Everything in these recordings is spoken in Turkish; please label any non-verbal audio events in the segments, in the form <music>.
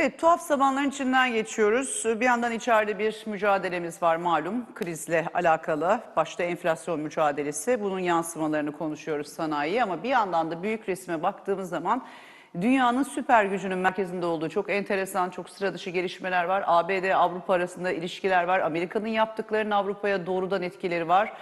Evet, tuhaf zamanların içinden geçiyoruz. Bir yandan içeride bir mücadelemiz var malum krizle alakalı. Başta enflasyon mücadelesi, bunun yansımalarını konuşuyoruz sanayi ama bir yandan da büyük resme baktığımız zaman dünyanın süper gücünün merkezinde olduğu çok enteresan, çok sıra dışı gelişmeler var. ABD, Avrupa arasında ilişkiler var. Amerika'nın yaptıklarının Avrupa'ya doğrudan etkileri var.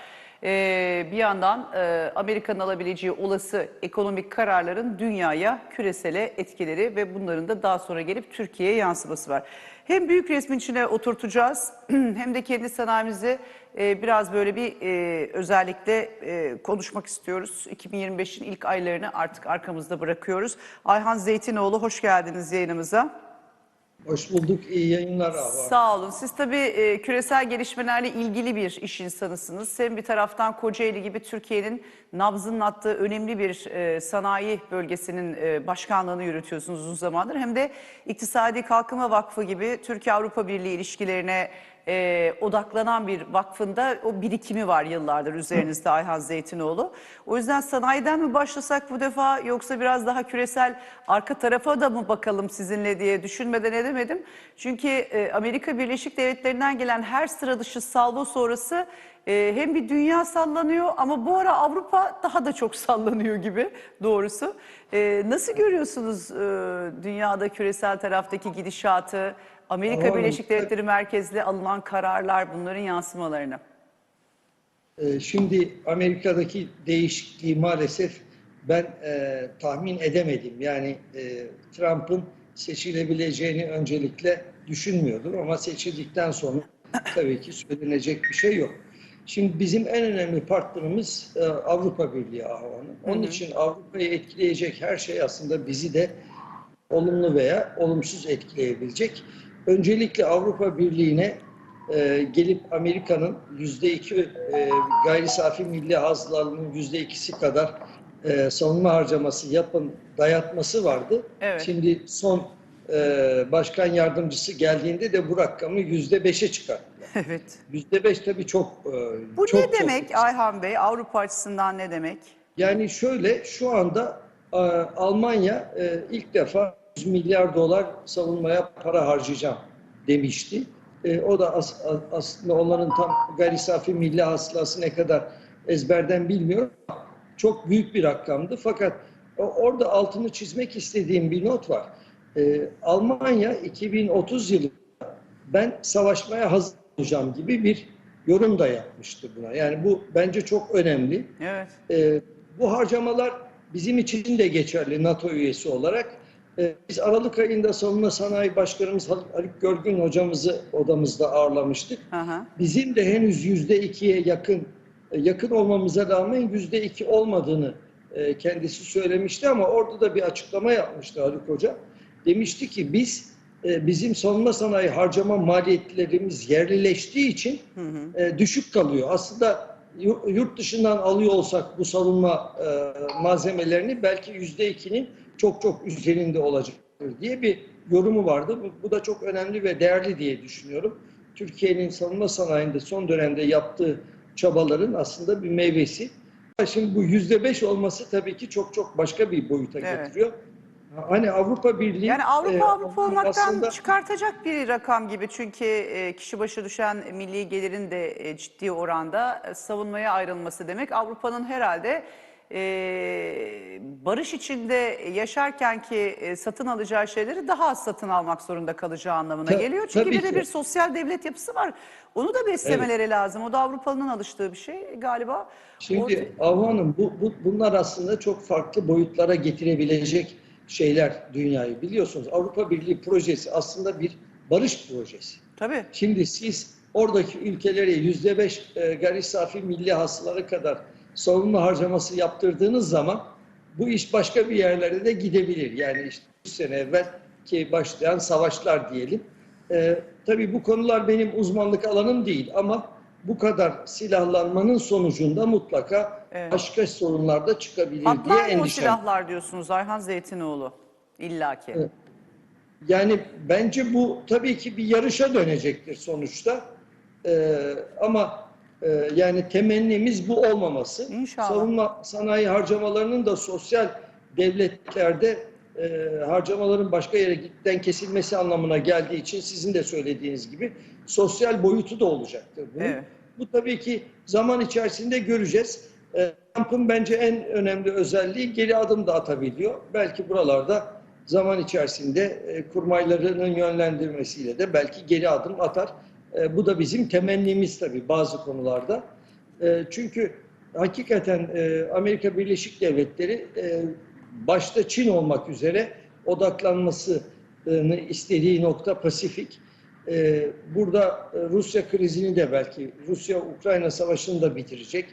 Ee, bir yandan e, Amerika'nın alabileceği olası ekonomik kararların dünyaya, küresele etkileri ve bunların da daha sonra gelip Türkiye'ye yansıması var. Hem büyük resmin içine oturtacağız <clears throat> hem de kendi sanayimizi e, biraz böyle bir e, özellikle e, konuşmak istiyoruz. 2025'in ilk aylarını artık arkamızda bırakıyoruz. Ayhan Zeytinoğlu hoş geldiniz yayınımıza. Hoş bulduk. İyi yayınlar abi. Sağ olun. Siz tabii e, küresel gelişmelerle ilgili bir iş insanısınız. Hem bir taraftan Kocaeli gibi Türkiye'nin nabzının attığı önemli bir e, sanayi bölgesinin e, başkanlığını yürütüyorsunuz uzun zamandır. Hem de İktisadi Kalkınma Vakfı gibi Türkiye-Avrupa Birliği ilişkilerine e, odaklanan bir vakfında o birikimi var yıllardır üzerinizde Ayhan Zeytinoğlu. O yüzden sanayiden mi başlasak bu defa yoksa biraz daha küresel arka tarafa da mı bakalım sizinle diye düşünmeden edemedim. Çünkü e, Amerika Birleşik Devletleri'nden gelen her sıra dışı salvo sonrası e, hem bir dünya sallanıyor ama bu ara Avrupa daha da çok <laughs> sallanıyor gibi doğrusu. E, nasıl görüyorsunuz e, dünyada küresel taraftaki gidişatı? Amerika Tamam. Birleşik Devletleri merkezli alınan kararlar bunların yansımalarını. Ee, Şimdi Amerika'daki değişikliği maalesef ben e, tahmin edemedim. Yani e, Trump'ın seçilebileceğini öncelikle düşünmüyordum ama seçildikten sonra tabii ki söylenecek bir şey yok. Şimdi bizim en önemli partnerimiz e, Avrupa Birliği Ahanı. Onun için Avrupa'yı etkileyecek her şey aslında bizi de olumlu veya olumsuz etkileyebilecek. Öncelikle Avrupa Birliği'ne e, gelip Amerika'nın yüzde iki e, gayri safi milli hasılanın yüzde ikisi kadar e, savunma harcaması yapın dayatması vardı. Evet. Şimdi son e, başkan yardımcısı geldiğinde de bu rakamı yüzde beşe çıkarttılar. <laughs> Evet. Yüzde beş tabii çok e, Bu çok, ne çok demek Ayhan Bey? Avrupa açısından ne demek? Yani şöyle şu anda e, Almanya e, ilk defa 100 milyar dolar savunmaya para harcayacağım demişti. E, o da as- as- aslında onların tam gayri safi milli hasılası ne kadar ezberden bilmiyorum. Çok büyük bir rakamdı. Fakat orada altını çizmek istediğim bir not var. E, Almanya 2030 yılında ben savaşmaya hazır olacağım gibi bir yorum da yapmıştı buna. Yani bu bence çok önemli. Evet. Ee, bu harcamalar bizim için de geçerli NATO üyesi olarak. Ee, biz Aralık ayında Savunma Sanayi Başkanımız Hal- Haluk Görgün hocamızı odamızda ağırlamıştık. Hı hı. Bizim de henüz yüzde ikiye yakın e, yakın olmamıza rağmen yüzde iki olmadığını e, kendisi söylemişti ama orada da bir açıklama yapmıştı Haluk Hoca. Demişti ki biz e, bizim savunma sanayi harcama maliyetlerimiz yerlileştiği için e, düşük kalıyor. Aslında yu- yurt dışından alıyor olsak bu savunma malzemelerini belki yüzde ikinin çok çok üzerinde olacaktır diye bir yorumu vardı. Bu, bu da çok önemli ve değerli diye düşünüyorum. Türkiye'nin savunma sanayinde son dönemde yaptığı çabaların aslında bir meyvesi. Şimdi bu yüzde beş olması tabii ki çok çok başka bir boyuta Evet. getiriyor. Hani Avrupa Birliği Yani Avrupa e, Avrupa olmaktan aslında- çıkartacak bir rakam gibi çünkü e, kişi başı düşen milli gelirin de e, ciddi oranda e, savunmaya ayrılması demek. Avrupa'nın herhalde e, barış içinde yaşarken ki e, satın alacağı şeyleri daha az satın almak zorunda kalacağı anlamına Ta- geliyor. Çünkü tabii bir de ki. bir sosyal devlet yapısı var. Onu da beslemeleri lazım. O da Avrupa'nın alıştığı bir şey galiba. Şimdi Avva Hanım bu, bu, bunlar aslında çok farklı boyutlara getirebilecek şeyler dünyayı biliyorsunuz. Avrupa Birliği projesi aslında bir barış projesi. Tabii. Şimdi siz oradaki ülkelere yüzde beş e, gayri safi milli hasılara kadar savunma harcaması yaptırdığınız zaman bu iş başka bir yerlere de gidebilir. Yani işte 3 sene evvel ki başlayan savaşlar diyelim. E, tabii bu konular benim uzmanlık alanım değil ama bu kadar silahlanmanın sonucunda mutlaka Evet. başka sorunlar da çıkabilir diye Patlar mı silahlar diyorsunuz Ayhan Zeytinoğlu? İlla ki. Evet. Yani bence bu tabii ki bir yarışa dönecektir sonuçta. Ee, ama e, yani temennimiz bu olmaması. İnşallah. Savunma sanayi harcamalarının da sosyal devletlerde e, harcamaların başka yere gitten kesilmesi anlamına geldiği için sizin de söylediğiniz gibi sosyal boyutu da olacaktır bunun. Evet. Bu tabii ki zaman içerisinde göreceğiz. E, Trump'ın bence en önemli özelliği geri adım da atabiliyor. Belki buralarda zaman içerisinde e, kurmaylarının yönlendirmesiyle de belki geri adım atar. E, bu da bizim temennimiz tabii bazı konularda. E, çünkü hakikaten e, Amerika Birleşik Devletleri e, başta Çin olmak üzere odaklanmasını istediği nokta Pasifik. E, burada e, Rusya krizini de belki Rusya-Ukrayna savaşını da bitirecek.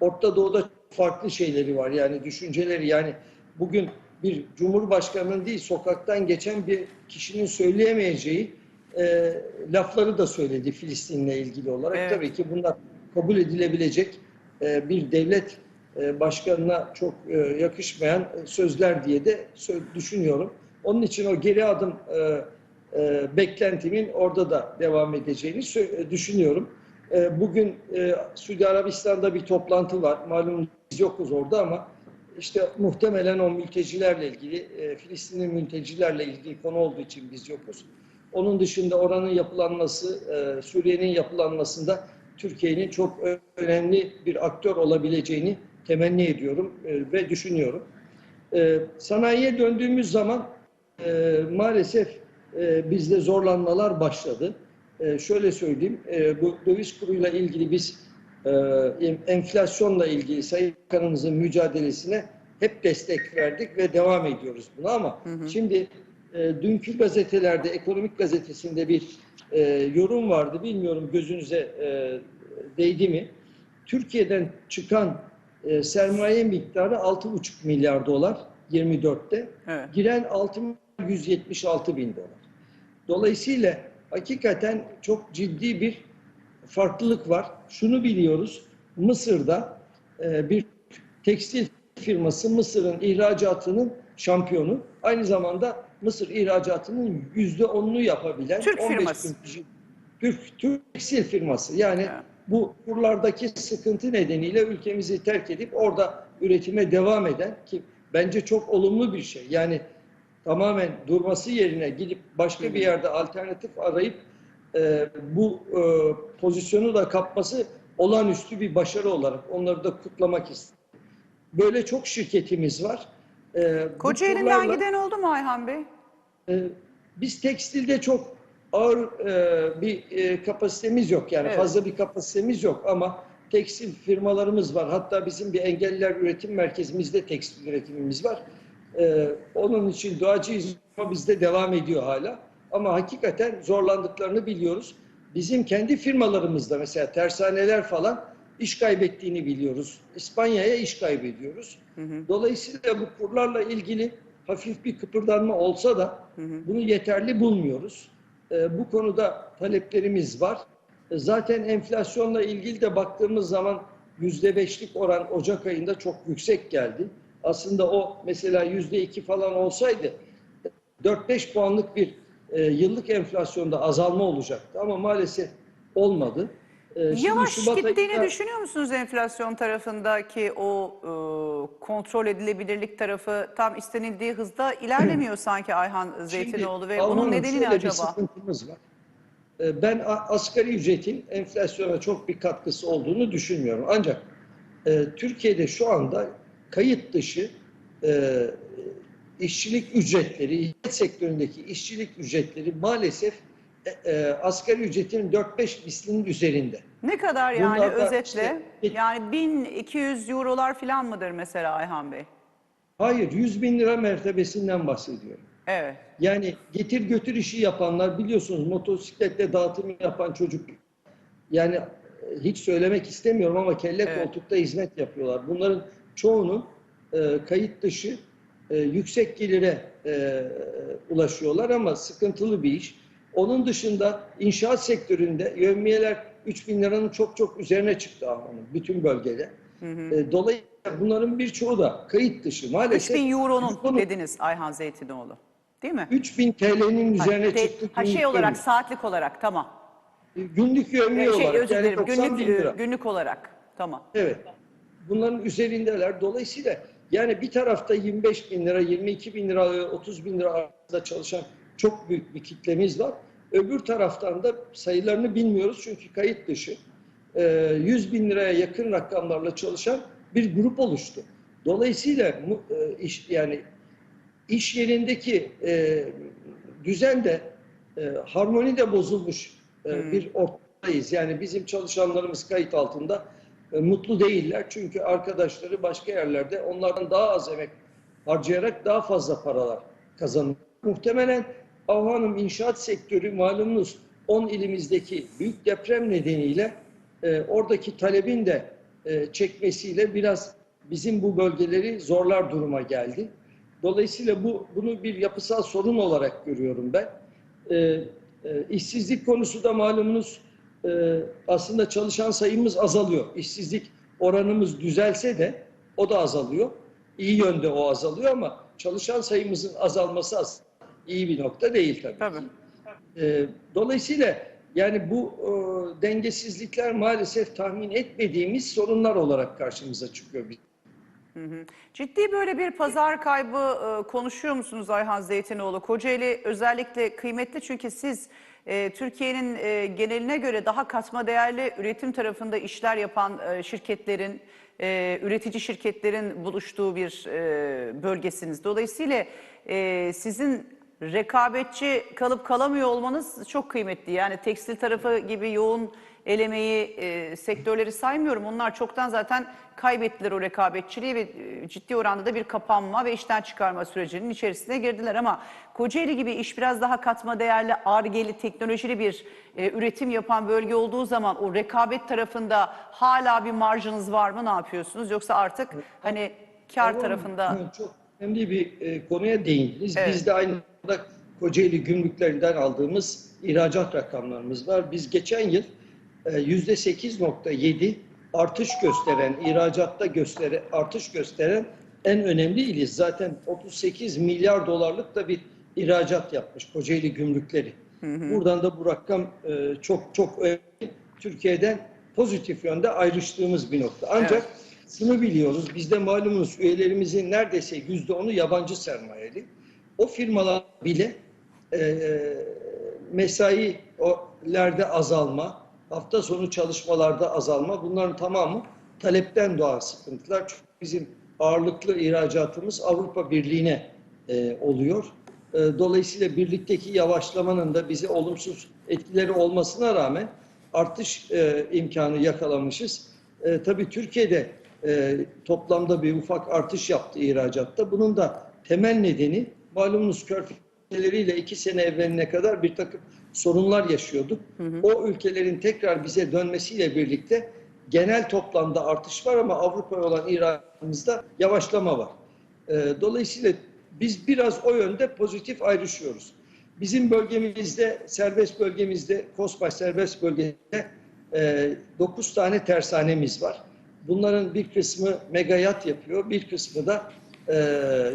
Orta Doğu'da farklı şeyleri var yani düşünceleri yani bugün bir cumhurbaşkanının değil sokaktan geçen bir kişinin söyleyemeyeceği e, lafları da söyledi Filistin'le ilgili olarak. Evet. Tabii ki bunlar kabul edilebilecek e, bir devlet e, başkanına çok e, yakışmayan e, sözler diye de düşünüyorum. Onun için o geri adım e, e, beklentimin orada da devam edeceğini e, düşünüyorum. E, bugün e, Suudi Arabistan'da bir toplantı var. Malum biz yokuz orada ama işte muhtemelen o mültecilerle ilgili, e, Filistinli mültecilerle ilgili konu olduğu için biz yokuz. Onun dışında oranın yapılanması, e, Suriye'nin yapılanmasında Türkiye'nin çok önemli bir aktör olabileceğini temenni ediyorum e, ve düşünüyorum. E, sanayiye döndüğümüz zaman e, maalesef e, bizde zorlanmalar başladı. E, şöyle söyleyeyim, e, bu döviz kuruyla ilgili biz e, enflasyonla ilgili Sayın Bakanımızın mücadelesine hep destek verdik ve devam ediyoruz buna ama şimdi e, dünkü gazetelerde, Ekonomik Gazetesi'nde bir e, yorum vardı. Bilmiyorum gözünüze e, değdi mi? Türkiye'den çıkan e, sermaye miktarı 6,5 milyar dolar 24'te. Evet. Giren 6 milyar 176 bin dolar. Dolayısıyla hakikaten çok ciddi bir farklılık var. Şunu biliyoruz. Mısır'da e, bir tekstil firması Mısır'ın ihracatının şampiyonu. Aynı zamanda Mısır ihracatının yüzde onunu yapabilen Türk 15 firması. bin kişi- Türk, Türk tekstil firması. Yani Evet. bu kurlardaki sıkıntı nedeniyle ülkemizi terk edip orada üretime devam eden ki bence çok olumlu bir şey. Yani tamamen durması yerine gidip başka bir yerde alternatif arayıp e, bu e, pozisyonu da kapması olağanüstü bir başarı olarak onları da kutlamak istedim. Böyle çok şirketimiz var. E, Kocaeli'nden kurlarla- giden oldu mu Ayhan Bey? ee, biz tekstilde çok ağır e, bir e, kapasitemiz yok. Yani Evet. fazla bir kapasitemiz yok ama tekstil firmalarımız var. Hatta bizim bir engelliler üretim merkezimizde tekstil üretimimiz var. Ee, onun için duacıyız ama bizde devam ediyor hala. Ama hakikaten zorlandıklarını biliyoruz. Bizim kendi firmalarımızda mesela tersaneler falan iş kaybettiğini biliyoruz. İspanya'ya iş kaybediyoruz. Dolayısıyla bu kurlarla ilgili hafif bir kıpırdanma olsa da bunu yeterli bulmuyoruz. Ee, bu konuda taleplerimiz var. E, Zaten enflasyonla ilgili de baktığımız zaman yüzde beşlik oran Ocak ayında çok yüksek geldi. Aslında o mesela yüzde iki falan olsaydı 4-5 puanlık bir e, yıllık enflasyonda azalma olacaktı ama maalesef olmadı. E, şimdi Yavaş gittiğini ayında- düşünüyor musunuz enflasyon tarafındaki o e, kontrol edilebilirlik tarafı tam istenildiği hızda ilerlemiyor <clears throat> sanki Ayhan Zeytinoğlu ve bunun Alman'ın nedeni ne şöyle bir acaba? sıkıntımız var. Ee, Ben asgari ücretin enflasyona çok bir katkısı olduğunu düşünmüyorum. Ancak e, Türkiye'de şu anda kayıt dışı e, işçilik ücretleri, hizmet sektöründeki işçilik ücretleri maalesef e, e, asgari ücretin 4-5 mislinin üzerinde. Ne kadar yani Bunlar özetle? işte- yani 1200 eurolar falan mıdır mesela Ayhan Bey? Hayır, 100 bin lira mertebesinden bahsediyorum. Evet. Yani getir götür işi yapanlar biliyorsunuz motosikletle dağıtım yapan çocuk yani e, hiç söylemek istemiyorum ama kelle Evet. koltukta hizmet yapıyorlar. Bunların çoğunun e, kayıt dışı e, yüksek gelire e, ulaşıyorlar ama sıkıntılı bir iş. Onun dışında inşaat sektöründe yevmiyeler 3 bin liranın çok çok üzerine çıktı Ahmet'in bütün bölgede. E, dolayısıyla bunların birçoğu da kayıt dışı. Maalesef 3000 euronun bu konu- dediniz Ayhan Zeytinoğlu. Değil mi? 3000 TL'nin üzerine Ha, çıktı. ha, şey olarak yevmiye. saatlik olarak tamam. Günlük yevmiye Şey olarak özür yani dilerim 90 bin günlük lira. günlük olarak. Tamam. Evet. Bunların üzerindeler. Dolayısıyla Yani bir tarafta 25 bin lira, 22 bin lira, 30 bin lira arasında çalışan çok büyük bir kitlemiz var. Öbür taraftan da sayılarını bilmiyoruz çünkü kayıt dışı. Ee, 100 bin liraya yakın rakamlarla çalışan bir grup oluştu. Dolayısıyla e, iş, yani iş yerindeki e, düzen de e, harmoni de bozulmuş e, bir ortadayız. Yani bizim çalışanlarımız kayıt altında e, mutlu değiller. Çünkü arkadaşları başka yerlerde onlardan daha az emek harcayarak daha fazla paralar kazanıyor. Muhtemelen Avhanım inşaat sektörü malumunuz 10 ilimizdeki büyük deprem nedeniyle e, oradaki talebin de e, çekmesiyle biraz bizim bu bölgeleri zorlar duruma geldi. Dolayısıyla bu bunu bir yapısal sorun olarak görüyorum ben. Ee, e, işsizlik konusu da malumunuz e, aslında çalışan sayımız azalıyor. İşsizlik oranımız düzelse de o da azalıyor. İyi yönde o azalıyor ama çalışan sayımızın azalması aslında iyi bir nokta değil tabii. Tabii. Ee, dolayısıyla yani bu e, dengesizlikler maalesef tahmin etmediğimiz sorunlar olarak karşımıza çıkıyor. Ciddi böyle bir pazar kaybı e, konuşuyor musunuz Ayhan Zeytinoğlu? Kocaeli özellikle kıymetli çünkü siz e, Türkiye'nin e, geneline göre daha katma değerli üretim tarafında işler yapan e, şirketlerin, e, üretici şirketlerin buluştuğu bir e, bölgesiniz. Dolayısıyla e, sizin rekabetçi kalıp kalamıyor olmanız çok kıymetli. Yani tekstil tarafı gibi yoğun el emeği e, sektörleri saymıyorum. Onlar çoktan zaten kaybettiler o rekabetçiliği ve e, ciddi oranda da bir kapanma ve işten çıkarma sürecinin içerisine girdiler. Ama Kocaeli gibi iş biraz daha katma değerli, argeli, teknolojili bir e, üretim yapan bölge olduğu zaman o rekabet tarafında hala bir marjınız var mı? Ne yapıyorsunuz? Yoksa artık hani kar tarafında... Çok önemli bir e, konuya değindiniz. Evet. Biz de aynı zamanda Kocaeli gümrüklerinden aldığımız ihracat rakamlarımız var. Biz geçen yıl e, yüzde 8.7 artış gösteren, ihracatta göstere, artış gösteren en önemli iliz. Zaten 38 milyar dolarlık da bir ihracat yapmış Kocaeli gümrükleri. Buradan da bu rakam e, çok çok önemli. Türkiye'den pozitif yönde ayrıştığımız bir nokta. Ancak Evet. şunu biliyoruz, bizde malumunuz üyelerimizin neredeyse yüzde onu yabancı sermayeli. O firmalar bile e, mesailerde azalma, hafta sonu çalışmalarda azalma bunların tamamı talepten doğan sıkıntılar. Çünkü bizim ağırlıklı ihracatımız Avrupa Birliği'ne e, oluyor. E, dolayısıyla birlikteki yavaşlamanın da bize olumsuz etkileri olmasına rağmen artış e, imkanı yakalamışız. E, tabii Türkiye'de e, toplamda bir ufak artış yaptı ihracatta. Bunun da temel nedeni malumunuz körfez ülkeleriyle iki sene evveline kadar bir takım sorunlar yaşıyorduk. O ülkelerin tekrar bize dönmesiyle birlikte genel toplamda artış var ama Avrupa'ya olan ihracatımızda yavaşlama var. Ee, dolayısıyla biz biraz o yönde pozitif ayrışıyoruz. Bizim bölgemizde, serbest bölgemizde, Kosbaş serbest bölgesinde e, 9 tane tersanemiz var. Bunların bir kısmı megayat yapıyor, bir kısmı da e,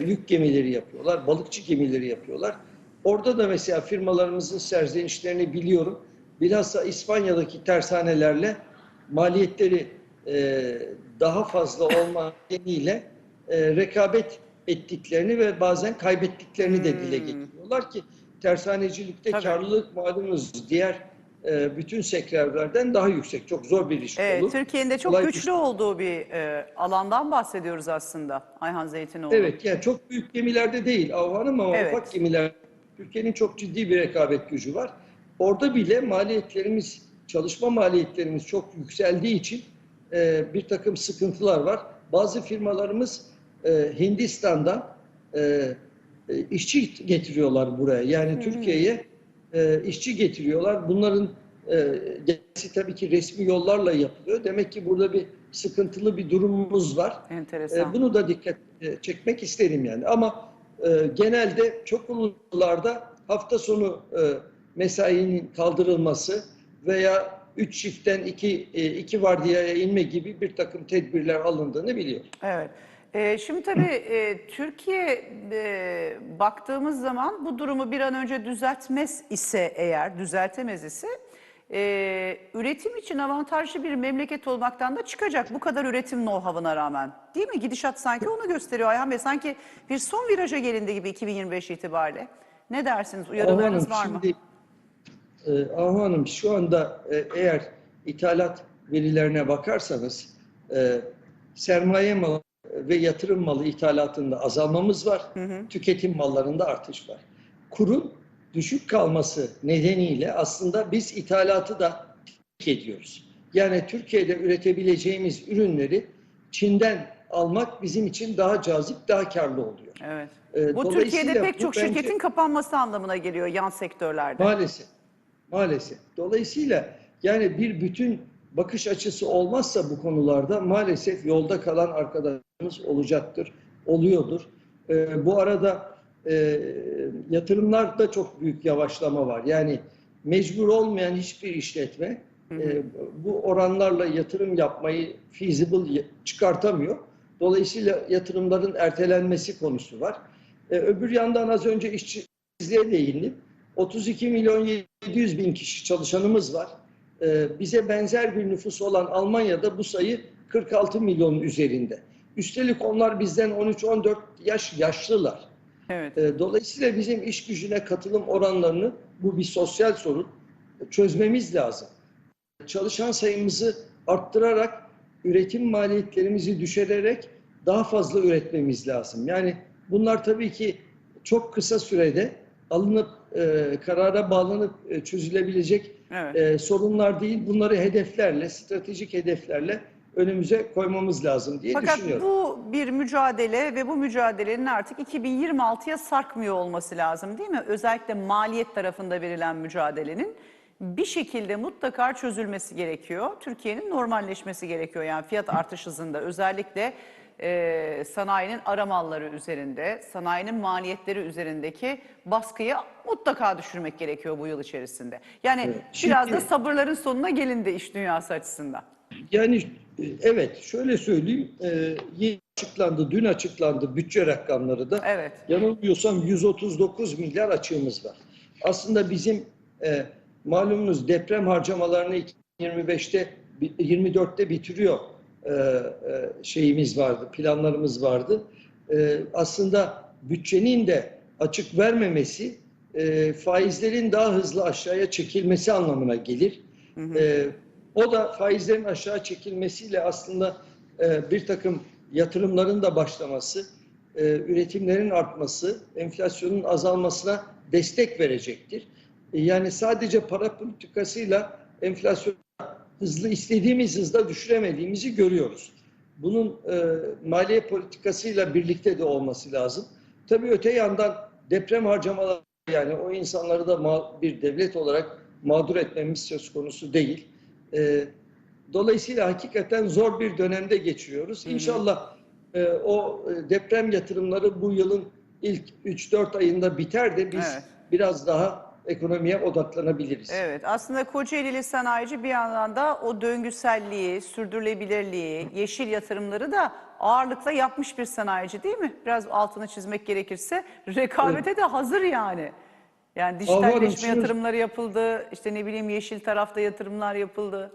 yük gemileri yapıyorlar, balıkçı gemileri yapıyorlar. Orada da mesela firmalarımızın serzenişlerini biliyorum. Bilhassa İspanya'daki tersanelerle maliyetleri e, daha fazla olma nedeniyle e, rekabet ettiklerini ve bazen kaybettiklerini de dile getiriyorlar ki tersanecilikte Tabii. karlılık malumunuz diğer e, bütün sektörlerden daha yüksek. Çok zor bir iş Evet, olur. Türkiye'nin de çok Kolay güçlü olduğu bir e, alandan bahsediyoruz aslında Ayhan Zeytinoğlu. Evet yani çok büyük gemilerde değil Avhanım ama Evet. ufak gemiler Türkiye'nin çok ciddi bir rekabet gücü var. Orada bile maliyetlerimiz, çalışma maliyetlerimiz çok yükseldiği için e, bir takım sıkıntılar var. Bazı firmalarımız e, Hindistan'dan e, e, işçi getiriyorlar buraya. Yani Türkiye'ye e, işçi getiriyorlar. Bunların e, tabii ki resmi yollarla yapılıyor. Demek ki burada bir sıkıntılı bir durumumuz var. Enteresan. E, bunu da dikkat e, çekmek isterim yani. Ama e, genelde çok ulularda hafta sonu e, mesainin kaldırılması veya üç çiftten iki, e, iki vardiyaya inme gibi bir takım tedbirler alındığını biliyorum. Evet. Ee, şimdi tabii e, Türkiye e, baktığımız zaman bu durumu bir an önce düzeltmez ise eğer düzeltemez ise e, üretim için avantajlı bir memleket olmaktan da çıkacak. Bu kadar üretim know-how'ına rağmen. Değil mi? Gidişat sanki onu gösteriyor Ayhan Bey. Sanki bir son viraja gelindi gibi 2025 itibariyle. Ne dersiniz? Uyarılarınız var mı? Şimdi, e, Ahu Hanım şu anda e, eğer ithalat verilerine bakarsanız e, sermaye malı ve yatırım malı ithalatında azalmamız var. Tüketim mallarında artış var. Kurun düşük kalması nedeniyle aslında biz ithalatı da ediyoruz. Yani Türkiye'de üretebileceğimiz ürünleri Çin'den almak bizim için daha cazip, daha karlı oluyor. Evet. E, Bu Türkiye'de pek bu çok bence- şirketin kapanması anlamına geliyor yan sektörlerde. Maalesef. Maalesef. Dolayısıyla yani bir bütün bakış açısı olmazsa bu konularda maalesef yolda kalan arkadaşlarımız olacaktır, oluyordur. Ee, bu arada e, yatırımlarda çok büyük yavaşlama var. Yani mecbur olmayan hiçbir işletme e, bu oranlarla yatırım yapmayı feasible çıkartamıyor. Dolayısıyla yatırımların ertelenmesi konusu var. E, öbür yandan az önce işsizliğe değindim. 32 milyon 700 bin kişi çalışanımız var. Ee, bize benzer bir nüfus olan Almanya'da bu sayı 46 milyonun üzerinde. Üstelik onlar bizden 13-14 yaş yaşlılar. Evet. Ee, dolayısıyla bizim iş gücüne katılım oranlarını bu bir sosyal sorun çözmemiz lazım. Çalışan sayımızı arttırarak üretim maliyetlerimizi düşürerek daha fazla üretmemiz lazım. Yani bunlar tabii ki çok kısa sürede alınıp e, karara bağlanıp e, çözülebilecek Evet. e, sorunlar değil. Bunları hedeflerle, stratejik hedeflerle önümüze koymamız lazım diye Fakat düşünüyorum. bu bir mücadele ve bu mücadelenin artık 2026'ya sarkmıyor olması lazım değil mi? Özellikle maliyet tarafında verilen mücadelenin bir şekilde mutlaka çözülmesi gerekiyor. Türkiye'nin normalleşmesi gerekiyor. Yani fiyat artış hızında özellikle e, sanayinin ara malları üzerinde, sanayinin maliyetleri üzerindeki baskıyı mutlaka düşürmek gerekiyor bu yıl içerisinde. Yani Evet. biraz da sabırların sonuna gelindi iş dünyası açısından. Yani e, evet şöyle söyleyeyim. E, yeni açıklandı, dün açıklandı bütçe rakamları da. Evet. Yanılmıyorsam 139 milyar açığımız var. Aslında bizim e, malumunuz deprem harcamalarını 2025'te bi- 24'te bitiriyor e, e, şeyimiz vardı, planlarımız vardı. E, aslında bütçenin de açık vermemesi e, faizlerin daha hızlı aşağıya çekilmesi anlamına gelir. E, o da faizlerin aşağı çekilmesiyle aslında e, bir takım yatırımların da başlaması, e, üretimlerin artması, enflasyonun azalmasına destek verecektir. E, yani sadece para politikasıyla enflasyonu hızlı istediğimiz hızda düşüremediğimizi görüyoruz. Bunun e, maliye politikasıyla birlikte de olması lazım. Tabii öte yandan deprem harcamaları yani o insanları da bir devlet olarak mağdur etmemiz söz konusu değil. E, dolayısıyla hakikaten zor bir dönemde geçiriyoruz. İnşallah e, o e, deprem yatırımları bu yılın ilk 3-4 ayında biter de biz Evet. biraz daha ekonomiye odaklanabiliriz. Evet aslında Kocaeli'li sanayici bir yandan da o döngüselliği, sürdürülebilirliği, yeşil yatırımları da ağırlıkla yapmış bir sanayici değil mi? Biraz altını çizmek gerekirse rekabete de hazır yani. Yani dijitalleşme Hanım, yatırımları yapıldı, işte ne bileyim yeşil tarafta yatırımlar yapıldı.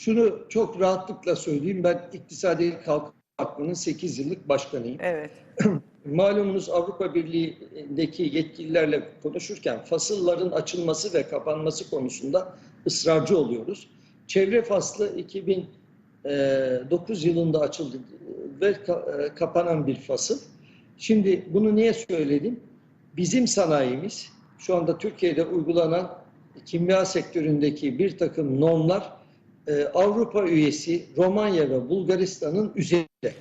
Şunu çok rahatlıkla söyleyeyim. Ben İktisadi Kalkınma Vakfı'nın 8 yıllık başkanıyım. Evet, <clears throat> Malumunuz Avrupa Birliği'ndeki yetkililerle konuşurken fasılların açılması ve kapanması konusunda ısrarcı oluyoruz. Çevre faslı 2009 yılında açıldı ve e, kapanan bir fasıl. Şimdi bunu niye söyledim? Bizim sanayimiz şu anda Türkiye'de uygulanan kimya sektöründeki bir takım normlar e, Avrupa üyesi Romanya ve Bulgaristan'ın üzerinde.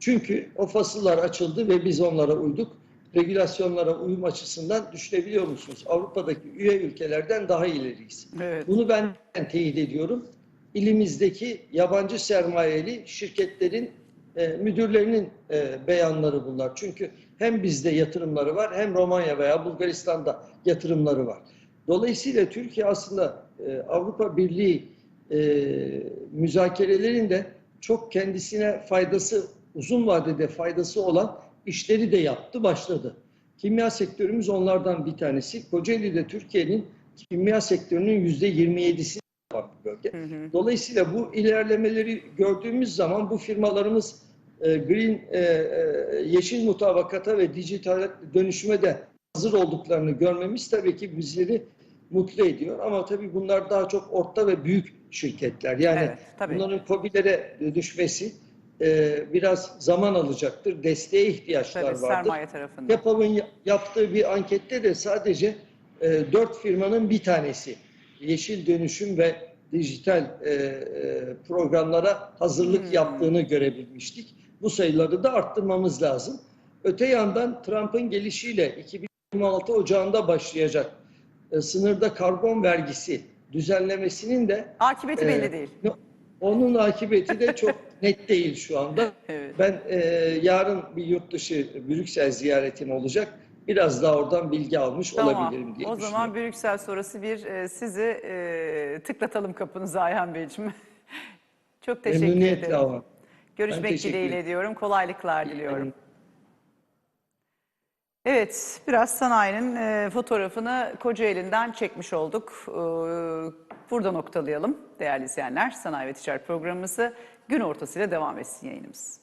Çünkü o fasıllar açıldı ve biz onlara uyduk. Regülasyonlara uyum açısından düşünebiliyor musunuz? Avrupa'daki üye ülkelerden daha ileriyiz. evet. Bunu ben teyit ediyorum. İlimizdeki yabancı sermayeli şirketlerin e, müdürlerinin e, beyanları bunlar. Çünkü hem bizde yatırımları var hem Romanya veya Bulgaristan'da yatırımları var. Dolayısıyla Türkiye aslında e, Avrupa Birliği e, müzakerelerinde çok kendisine faydası, uzun vadede faydası olan işleri de yaptı, başladı. Kimya sektörümüz onlardan bir tanesi. Kocaeli'de Türkiye'nin kimya sektörünün yüzde 27'si yapan bir bölge. Dolayısıyla bu ilerlemeleri gördüğümüz zaman bu firmalarımız green e, e, yeşil mutabakata ve dijital dönüşüme de hazır olduklarını görmemiz tabii ki bizleri mutlu ediyor. Ama tabii bunlar daha çok orta ve büyük şirketler. Yani Evet, tabii. bunların COBİ'lere düşmesi e, biraz zaman alacaktır. Desteğe ihtiyaçlar Tabii vardır. sermaye tarafında. Yaptığı bir ankette de sadece e, dört firmanın bir tanesi yeşil dönüşüm ve dijital e, e, programlara hazırlık Hmm. yaptığını görebilmiştik. Bu sayıları da arttırmamız lazım. Öte yandan Trump'ın gelişiyle 2026 Ocağı'nda başlayacak e, sınırda karbon vergisi düzenlemesinin de Akıbeti e, belli değil. Onun akıbeti de çok <laughs> net değil şu anda. Evet. Ben e, yarın bir yurt dışı Brüksel ziyaretim olacak. Biraz daha oradan bilgi almış olabilirim diye O zaman Brüksel sonrası bir e, sizi e, tıklatalım kapınıza Ayhan Beyciğim. <laughs> Çok teşekkür Memnuniyetle ederim. ama. Görüşmek dileğiyle diyorum. Kolaylıklar diliyorum. Evet, biraz sanayinin e, fotoğrafını Kocaeli'nden çekmiş olduk. E, burada noktalayalım değerli izleyenler. Sanayi ve Ticaret programımızı gün ortasıyla devam etsin yayınımız.